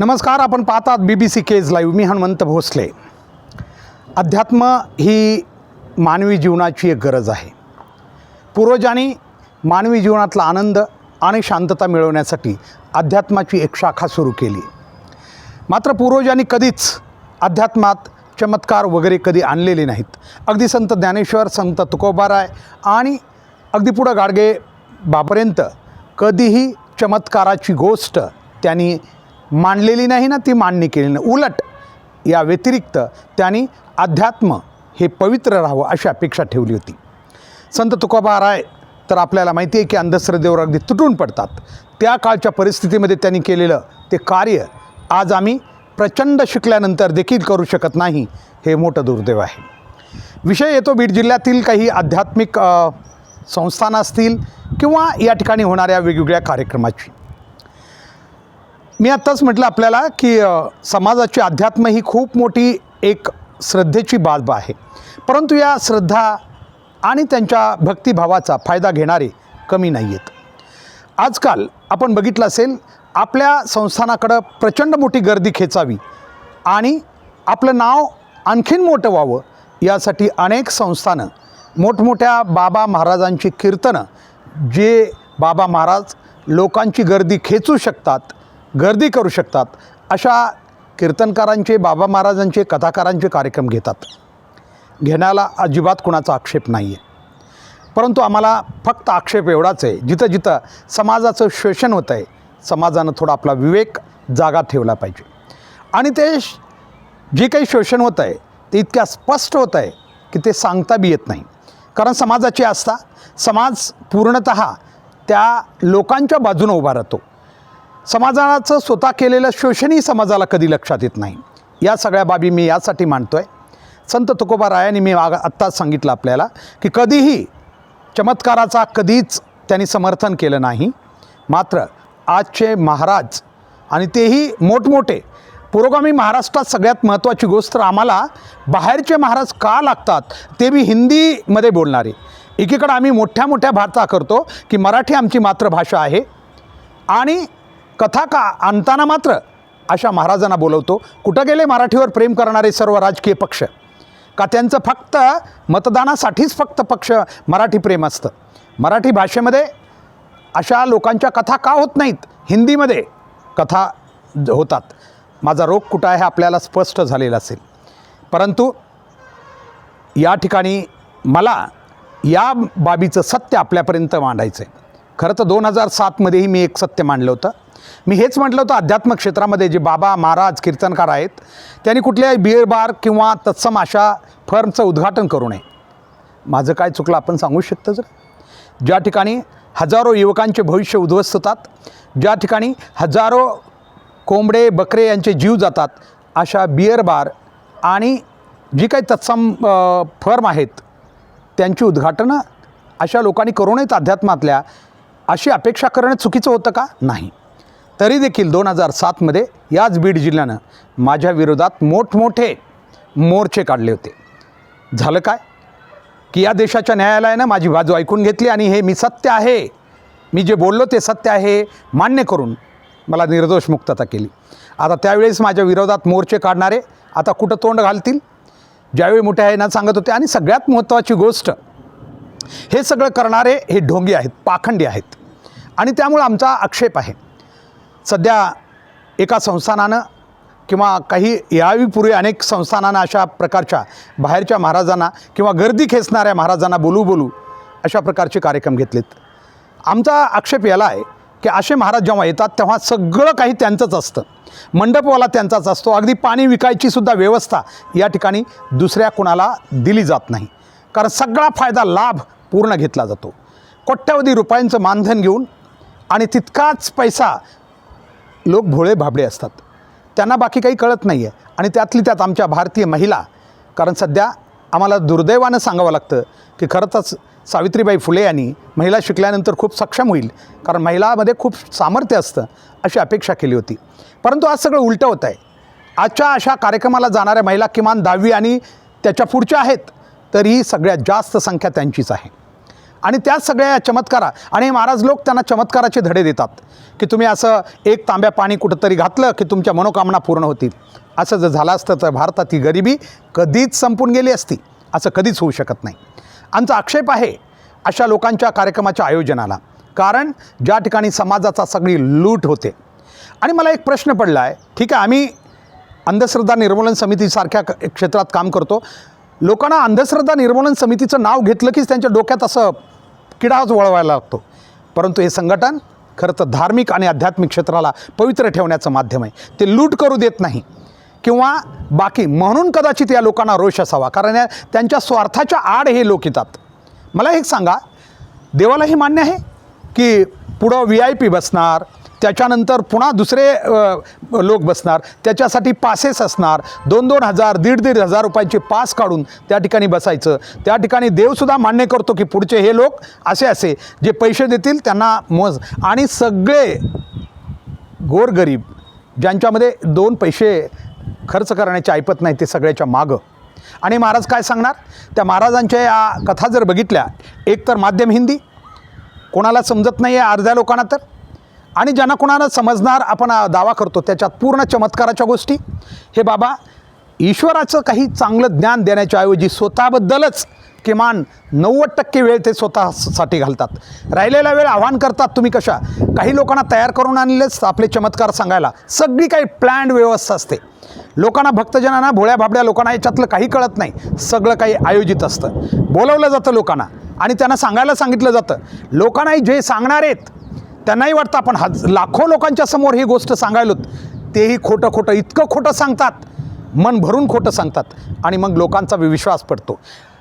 नमस्कार आपण पाहतात B B C Kej live मी हनुमंत भोसले. अध्यात्म ही मानवी जीवनाची एक गरज आहे. पूर्वजांनी मानवी जीवनातला आनंद आणि शांतता मिळवण्यासाठी अध्यात्माची एक शाखा सुरू केली. मात्र पूर्वजांनी कधीच अध्यात्मात चमत्कार वगैरे कधी आणलेले नाहीत. अगदी संत ज्ञानेश्वर संत तुकोबाराय आणि अगदी पुढं गाडगे बापर्यंत कधीही चमत्काराची गोष्ट त्यांनी मांडलेली नाही ना ती मांडणी केली नाही. उलट या व्यतिरिक्त त्यांनी अध्यात्म हे पवित्र राहावं अशी अपेक्षा ठेवली होती. संत तुकोबाराय तर आपल्याला माहिती आहे की अंधश्रद्धेवर अगदी तुटून पडतात. त्या काळच्या परिस्थितीमध्ये त्यांनी केलेलं ते कार्य आज आम्ही प्रचंड शिकल्यानंतर देखील करू शकत नाही हे मोठं दुर्दैव आहे. विषय येतो बीड जिल्ह्यातील काही आध्यात्मिक संस्थान असतील किंवा या ठिकाणी होणाऱ्या वेगवेगळ्या कार्यक्रमाची. मी आत्ताच म्हटलं आपल्याला की समाजाची अध्यात्म ही खूप मोठी एक श्रद्धेची बाब आहे. परंतु या श्रद्धा आणि त्यांच्या भक्तिभावाचा फायदा घेणारे कमी नाही आहेत आजकाल आपण बघितलं असेल आपल्या संस्थानाकडं प्रचंड मोठी गर्दी खेचावी आणि आपलं नाव आणखीन मोठं व्हावं यासाठी अनेक संस्थानं मोठमोठ्या बाबा महाराजांची कीर्तनं जे बाबा महाराज लोकांची गर्दी खेचू शकतात गर्दी करू शकतात. अशा कीर्तनकारांचे बाबा महाराजांचे कथाकारांचे कार्यक्रम घेतात. घेण्याला अजिबात कुणाचा आक्षेप नाही आहे परंतु आम्हाला फक्त आक्षेप एवढाच आहे. जिथं जिथं समाजाचं शोषण होतं आहे समाजानं थोडा आपला विवेक जागा ठेवला पाहिजे. आणि ते श- जे काही शोषण होतं आहे ते इतक्या स्पष्ट होतं आहे की ते सांगता बी येत नाही. कारण समाजाची आस्था समाज पूर्णत त्या लोकांच्या बाजूनं उभा राहतो. समाजाचं स्वतः केलेलं शोषणही समाजाला कधी लक्षात येत नाही. या सगळ्या बाबी मी यासाठी मांडतो आहे संत तुकोबा रायांनी मी आग आत्ताच सांगितलं आपल्याला की कधीही चमत्काराचा कधीच त्यांनी समर्थन केलं नाही. मात्र आजचे महाराज आणि तेही मोठमोठे पुरोगामी महाराष्ट्रात सगळ्यात महत्त्वाची गोष्ट आम्हाला बाहेरचे महाराज का लागतात ते बी हिंदीमध्ये बोलणारे. एकीकडं आम्ही मोठ्या मोठ्या भारता करतो की मराठी आमची मातृभाषा आहे आणि कथा का आणताना मात्र अशा महाराजांना बोलवतो. कुठं गेले मराठीवर प्रेम करणारे सर्व राजकीय पक्ष? का त्यांचं फक्त मतदानासाठीच फक्त पक्ष मराठी प्रेम असतं? मराठी भाषेमध्ये अशा लोकांच्या कथा का होत नाहीत? हिंदीमध्ये कथा होतात. माझा रोग कुठं आहे हे आपल्याला स्पष्ट झालेला असेल. परंतु या ठिकाणी मला या बाबीचं सत्य आपल्यापर्यंत मांडायचं आहे खरं तर दोन हजार सातमध्येही मी एक सत्य मांडलं होतं. मी हेच म्हटलं होतं अध्यात्म क्षेत्रामध्ये जे बाबा महाराज कीर्तनकार आहेत त्यांनी कुठल्याही बिअर बार किंवा तत्सम अशा फर्मचं उद्घाटन करू नये. माझं काय चुकलं आपण सांगू शकतो जर? ज्या ठिकाणी हजारो युवकांचे भविष्य उद्ध्वस्त होतात ज्या ठिकाणी हजारो कोंबडे बकरे यांचे जीव जातात अशा बिअर बार आणि जी काही तत्सम फर्म आहेत त्यांची उद्घाटनं अशा लोकांनी करू नयेत अध्यात्मातल्या अशी अपेक्षा करणं चुकीचं होतं का? नाही. तरी देखील दोन हजार सातमध्ये याच बीड जिल्ह्यानं माझ्या विरोधात मोठमोठे मोर्चे काढले होते. झालं काय? की या देशाच्या न्यायालयानं माझी बाजू ऐकून घेतली आणि हे मी सत्य आहे. मी जे बोललो ते सत्य आहे मान्य करून मला निर्दोष मुक्तता केली. आता त्यावेळेस माझ्या विरोधात मोर्चे काढणारे आता कुठं तोंड घालतील? ज्यावेळी मोठ्या आहे ना सांगत होते आणि सगळ्यात महत्त्वाची गोष्ट हे सगळं करणारे हे ढोंगी आहेत पाखंडी आहेत. आणि त्यामुळं आमचा आक्षेप आहे. सध्या एका संस्थानानं किंवा काही यावीपूर्वी अनेक संस्थानानं अशा प्रकारच्या बाहेरच्या महाराजांना किंवा गर्दी खेचणाऱ्या महाराजांना बोलू बोलू अशा प्रकारचे कार्यक्रम घेतलेत. आमचा आक्षेप याला आहे की असे महाराज जेव्हा येतात तेव्हा सगळं काही त्यांचंच असतं. मंडपवाला त्यांचाच असतो. अगदी पाणी विकायची सुद्धा व्यवस्था या ठिकाणी दुसऱ्या कुणाला दिली जात नाही. कारण सगळा फायदा लाभ पूर्ण घेतला जातो. कोट्यावधी रुपयांचं मानधन घेऊन आणि तितकाच पैसा लोक भोळे भाबडे असतात. त्यांना बाकी काही कळत नाही आहे आणि त्यातली त्यात आमच्या भारतीय महिला कारण सध्या आम्हाला दुर्दैवानं सांगावं लागतं की खरंच सावित्रीबाई फुले यांनी महिला शिकल्यानंतर खूप सक्षम होईल कारण महिलामध्ये खूप सामर्थ्य असतं अशी अपेक्षा केली होती. परंतु आज सगळं उलटं होत आहे आजच्या अशा कार्यक्रमाला जाणाऱ्या महिला किमान दहावी आणि त्याच्या पुढच्या आहेत तरीही सगळ्यात जास्त संख्या त्यांचीच आहे. आणि त्याच सगळ्या चमत्कारा आणि महाराज लोक त्यांना चमत्काराचे धडे देतात की तुम्ही असं एक तांब्या पाणी कुठंतरी घातलं की तुमच्या मनोकामना पूर्ण होतील. असं जर झालं असतं तर भारतात ही गरिबी कधीच संपून गेली असती. असं कधीच होऊ शकत नाही. आमचा आक्षेप आहे अशा लोकांच्या कार्यक्रमाच्या आयोजनाला. कारण ज्या ठिकाणी समाजाचा सगळी लूट होते. आणि मला एक प्रश्न पडला आहे ठीक आहे आम्ही अंधश्रद्धा निर्मूलन समितीसारख्या क- क्षेत्रात काम करतो. लोकांना अंधश्रद्धा निर्मूलन समितीचं नाव घेतलं कीच त्यांच्या डोक्यात असं किडाच वळवायला लागतो. परंतु हे संघटन खरं तर धार्मिक आणि आध्यात्मिक क्षेत्राला पवित्र ठेवण्याचं माध्यम आहे. ते लूट करू देत नाही. किंवा बाकी म्हणून कदाचित या लोकांना रोष असावा. कारण त्यांच्या स्वार्थाच्या आड हे लोक येतात. मला एक सांगा देवाला हे मान्य आहे की पुढं व्ही आय पी बसणार त्याच्यानंतर पुन्हा दुसरे लोक बसणार. त्याच्यासाठी पासेस असणार. दोन दोन हजार दीड दीड हजार रुपयाचे पास काढून त्या ठिकाणी बसायचं. त्या ठिकाणी देवसुद्धा मान्य करतो की पुढचे हे लोक असे असे जे पैसे देतील त्यांना मोज. आणि सगळे गोरगरीब ज्यांच्यामध्ये दोन पैसे खर्च करण्याचे ऐपत नाही ते सगळ्याच्या मागं. आणि महाराज काय सांगणार? त्या महाराजांच्या या कथा जर बघितल्या एक तर माध्यम हिंदी. कोणाला समजत नाही आहे अर्ध्या लोकांना तर. आणि ज्यांना कुणाला समजणार आपण दावा करतो त्याच्यात पूर्ण चमत्काराच्या गोष्टी. हे बाबा ईश्वराचं काही चांगलं ज्ञान देण्याच्या ऐवजी स्वतःबद्दलच किमान नव्वद टक्के वेळ ते स्वतःसाठी घालतात. राहिलेला वेळ आव्हान करतात तुम्ही कशा? काही लोकांना तयार करून आणलेच आपले चमत्कार सांगायला. सगळी काही प्लॅन्ड व्यवस्था असते. लोकांना भक्तजनांना भोळ्या भाबड्या लोकांना याच्यातलं काही कळत नाही. सगळं काही आयोजित असतं. बोलवलं जातं लोकांना. आणि त्यांना सांगायला सांगितलं जातं. लोकांनाही जे सांगणार आहेत त्यांनाही वाटतं आपण हज लाखो लोकांच्या समोर ही गोष्ट सांगायलोत तेही खोटं खोटं इतकं खोटं सांगतात. मन भरून खोटं सांगतात. आणि मग लोकांचा विश्वास पडतो.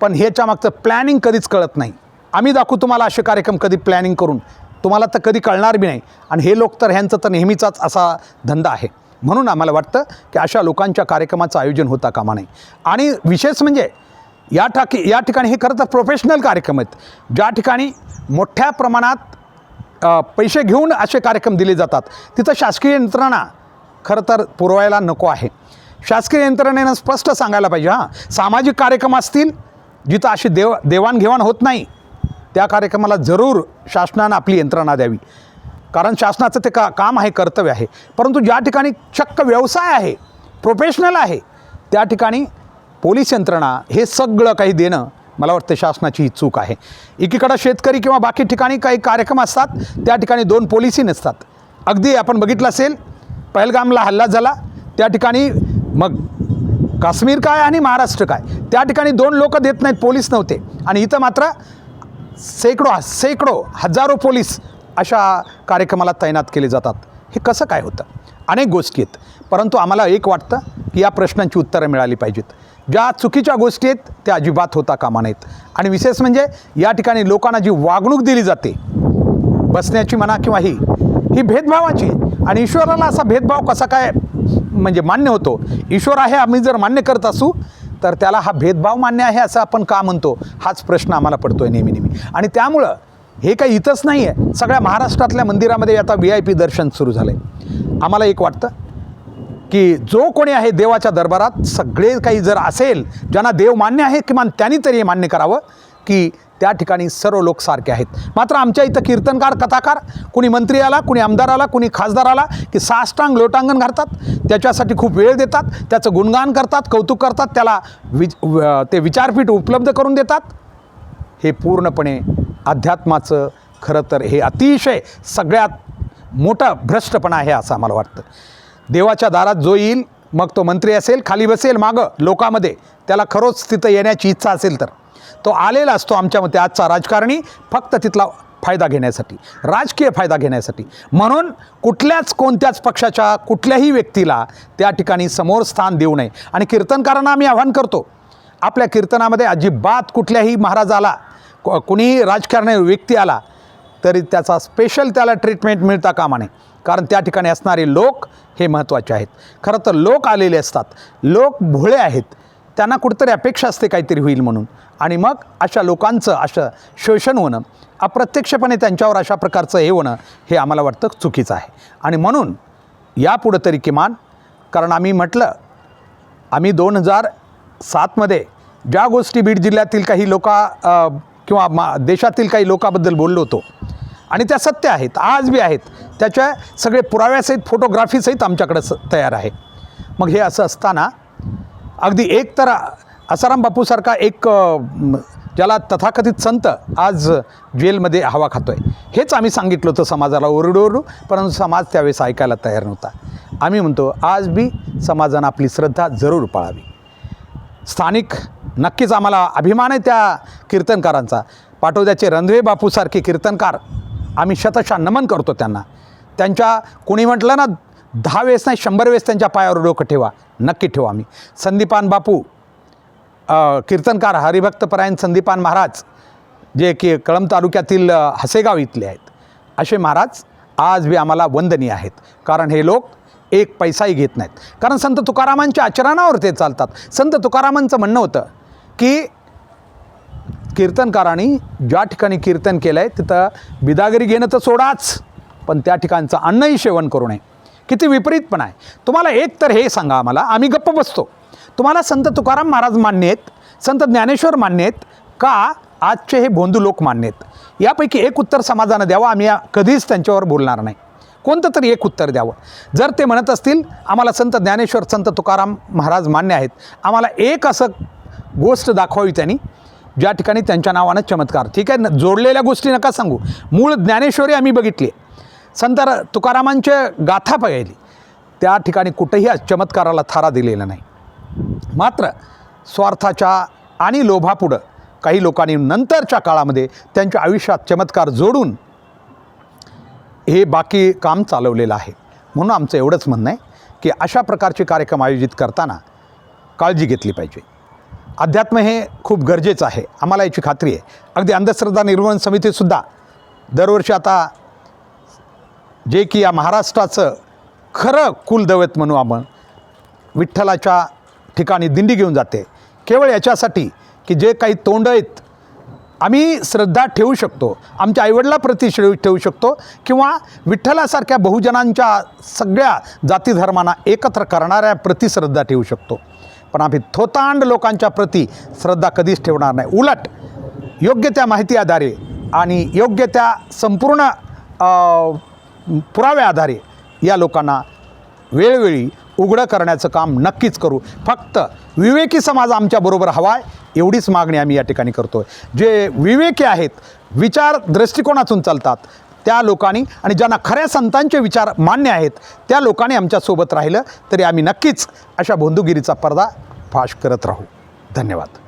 पण ह्याच्या मागचं प्लॅनिंग कधीच कळत नाही. आम्ही दाखवू तुम्हाला असे कार्यक्रम कधी प्लॅनिंग करून. तुम्हाला तर कधी कळणार बी नाही. आणि हे लोक तर ह्यांचं तर नेहमीचाच असा धंदा आहे. म्हणून आम्हाला वाटतं की अशा लोकांच्या कार्यक्रमाचं आयोजन होता कामा नाही आणि विशेष म्हणजे या ठाकी या ठिकाणी हे खरं तर प्रोफेशनल कार्यक्रम आहेत. ज्या ठिकाणी मोठ्या प्रमाणात पैसे घेऊन असे कार्यक्रम दिले जातात. तिथं शासकीय यंत्रणा खरं तर पुरवायला नको आहे. शासकीय यंत्रणेनं स्पष्ट सांगायला पाहिजे हां. सामाजिक कार्यक्रम असतील जिथं अशी देव देवाणघेवाण होत नाही त्या कार्यक्रमाला जरूर शासनानं आपली यंत्रणा द्यावी. कारण शासनाचं ते का काम आहे कर्तव्य आहे. परंतु ज्या ठिकाणी चक्क व्यवसाय आहे प्रोफेशनल आहे त्या ठिकाणी पोलीस यंत्रणा हे सगळं काही देणं मला वाटतं शासनाची ही चूक आहे. एकीकडं शेतकरी किंवा बाकी ठिकाणी काही कार्यक्रम असतात त्या ठिकाणी दोन पोलिसही नसतात. अगदी आपण बघितलं असेल पहलगामला हल्ला झाला त्या ठिकाणी मग काश्मीर काय आणि महाराष्ट्र काय? त्या ठिकाणी दोन लोक देत नाहीत पोलीस नव्हते. आणि इथं मात्र सेकडो सेकडो हजारो पोलीस अशा कार्यक्रमाला तैनात केले जातात. हे कसं काय होतं? अनेक गोष्टी आहेत. परंतु आम्हाला एक वाटतं की या प्रश्नांची उत्तरं मिळाली पाहिजेत. ज्या चुकीच्या गोष्टी आहेत त्या अजिबात होता कामा नयेत. आणि विशेष म्हणजे या ठिकाणी लोकांना जी वागणूक दिली जाते बसण्याची म्हणा किंवा ही ही भेदभावाची. आणि ईश्वराला असा भेदभाव कसा काय म्हणजे मान्य होतो? ईश्वर आहे आम्ही जर मान्य करत असू तर त्याला हा भेदभाव मान्य आहे असं आपण का म्हणतो? हाच प्रश्न आम्हाला पडतो आहे नेहमी नेहमी. आणि त्यामुळं हे काही इथंच नाही आहे सगळ्या महाराष्ट्रातल्या मंदिरामध्ये आता व्ही आय पी दर्शन सुरू झालं आहे आम्हाला एक वाटतं की जो कोणी आहे देवाच्या दरबारात सगळे काही जर असेल ज्यांना देव मान्य आहे किमान त्यांनी तरी हे मान्य करावं की त्या ठिकाणी सर्व लोक सारखे आहेत. मात्र आमच्या इथं कीर्तनकार कथाकार कुणी मंत्री आला कुणी आमदार आला कुणी खासदार आला की साष्टांग लोटांगण घालतात त्याच्यासाठी खूप वेळ देतात त्याचं गुणगान करतात कौतुक करतात त्याला विच ते विचारपीठ उपलब्ध करून देतात. हे पूर्णपणे अध्यात्माचं खरं तर हे अतिशय सगळ्यात मोठा भ्रष्टपणा आहे असं आम्हाला वाटतं. देवाच्या दारात जो येईल मग तो मंत्री असेल खाली बसेल मागं लोकामध्ये. त्याला खरोच तिथं येण्याची इच्छा असेल तर. तो आलेला असतो आमच्या मते आजचा राजकारणी फक्त तिथला फायदा घेण्यासाठी राजकीय फायदा घेण्यासाठी. म्हणून कुठल्याच कोणत्याच पक्षाच्या कुठल्याही व्यक्तीला त्या ठिकाणी समोर स्थान देऊ नये. आणि कीर्तनकारांना आम्ही आव्हान करतो आपल्या कीर्तनामध्ये अजिबात कुठल्याही महाराजाला को- कुणीही राजकारणी व्यक्ती आला तरी त्याचा स्पेशल त्याला ट्रीटमेंट मिळता कामा नये. कारण त्या ठिकाणी असणारे लोक हे महत्त्वाचे आहेत. खरं तर लोक आलेले असतात. लोक भोळे आहेत. त्यांना कुठंतरी अपेक्षा असते काहीतरी होईल म्हणून. आणि मग अशा लोकांचं असं शोषण होणं अप्रत्यक्षपणे त्यांच्यावर अशा प्रकारचं हे होणं हे आम्हाला वाटतं चुकीचं आहे. आणि म्हणून यापुढं तरी किमान कारण आम्ही म्हटलं आम्ही दोन हजार सातमध्ये ज्या गोष्टी बीड जिल्ह्यातील काही लोका किंवा मा देशातील काही लोकांबद्दल बोललो होतो आणि त्या सत्य आहेत आज बी आहेत. त्याच्या सगळे पुराव्यासहित फोटोग्राफीसहित आमच्याकडं स तयार आहे. मग हे असं असताना अगदी एक तर आसाराम बापूसारखा एक ज्याला तथाकथित संत आज जेलमध्ये हवा खातो आहे हेच आम्ही सांगितलं होतं समाजाला ओरडू ओरडू परंतु समाज त्यावेळेस ऐकायला तयार नव्हता. आम्ही म्हणतो आज बी समाजानं आपली श्रद्धा जरूर पाळावी. स्थानिक नक्कीच आम्हाला अभिमान आहे त्या कीर्तनकारांचा. पाटोद्याचे रणधवे बापूसारखे कीर्तनकार आम्ही शतशा नमन करतो त्यांना. त्यांच्या कोणी म्हटलं ना दहा वेळेस नाही शंभर वेळेस त्यांच्या पायावर डोकं ठेवा. नक्की ठेवा आम्ही. संदीपान बापू कीर्तनकार हरिभक्तपरायण संदीपान महाराज जे की कळंब तालुक्यातील हसेगाव इथले आहेत. असे महाराज आज बी आम्हाला वंदनीय आहेत. कारण हे लोक एक पैसाही घेत नाहीत. कारण संत तुकारामांच्या आचरणावर ते चालतात. संत तुकारामांचं म्हणणं होतं की कीर्तनकारांनी ज्या ठिकाणी कीर्तन केलं आहे तिथं बिदागिरी घेणं तर सोडाच पण त्या ठिकाणचं अन्नही सेवन करू नये. किती विपरीतपणा आहे. तुम्हाला एक तर हे सांगा आम्हाला आम्ही गप्प बसतो. तुम्हाला संत तुकाराम महाराज मान्य आहेत संत ज्ञानेश्वर मान्य आहेत का आजचे हे भोंदू लोक मान्य आहेत? यापैकी एक उत्तर समाजानं द्यावं आम्ही कधीच त्यांच्यावर बोलणार नाही. कोणतं तरी एक उत्तर द्यावं. जर ते म्हणत असतील आम्हाला संत ज्ञानेश्वर संत तुकाराम महाराज मान्य आहेत आम्हाला एक असं गोष्ट दाखवावी त्यांनी ज्या ठिकाणी त्यांच्या नावानं चमत्कार. ठीक आहे? न जोडलेल्या गोष्टी नका सांगू. मूळ ज्ञानेश्वरी आम्ही बघितली. संत तुकारामांचे गाथा बघितली त्या ठिकाणी कुठेही चमत्काराला थारा दिलेला नाही. मात्र स्वार्थाच्या आणि लोभापुढं काही लोकांनी नंतरच्या काळामध्ये त्यांच्या आयुष्यात चमत्कार जोडून हे बाकी काम चालवलेलं आहे. म्हणून आमचं एवढंच म्हणणं आहे की अशा प्रकारचे कार्यक्रम आयोजित करताना काळजी घेतली पाहिजे. अध्यात्म हे खूप गरजेचं आहे. आम्हाला याची खात्री आहे. अगदी अंधश्रद्धा निर्मूलन समितीसुद्धा दरवर्षी आता जे की या महाराष्ट्राचं खरं कुलदैवत म्हणू आपण विठ्ठलाच्या ठिकाणी दिंडी घेऊन जाते. केवळ याच्यासाठी की जे काही तोंड आहेत आम्ही श्रद्धा ठेवू शकतो. आमच्या आईवडिलाप्रती ठेवू ठेवू शकतो किंवा विठ्ठलासारख्या बहुजनांच्या सगळ्या जाती धर्मांना एकत्र करणाऱ्या प्रति श्रद्धा ठेवू शकतो. पण आम्ही थोतांड लोकांच्या प्रती श्रद्धा कधीच ठेवणार नाही. उलट योग्य त्या माहिती आधारे आणि योग्य त्या संपूर्ण पुराव्या आधारे या लोकांना वेळोवेळी उघडं करण्याचं काम नक्कीच करू. फक्त विवेकी समाज आमच्याबरोबर हवा आहे एवढीच मागणी आम्ही या ठिकाणी करतो आहे जे विवेकी आहेत विचार दृष्टिकोनातून चालतात त्या लोकांनी आणि ज्यांना खऱ्या संतांचे विचार मान्य आहेत त्या लोकांनी आमच्यासोबत राहिलं तरी आम्ही नक्कीच अशा भोंदूगिरीचा पडदा फाश करत राहू. धन्यवाद.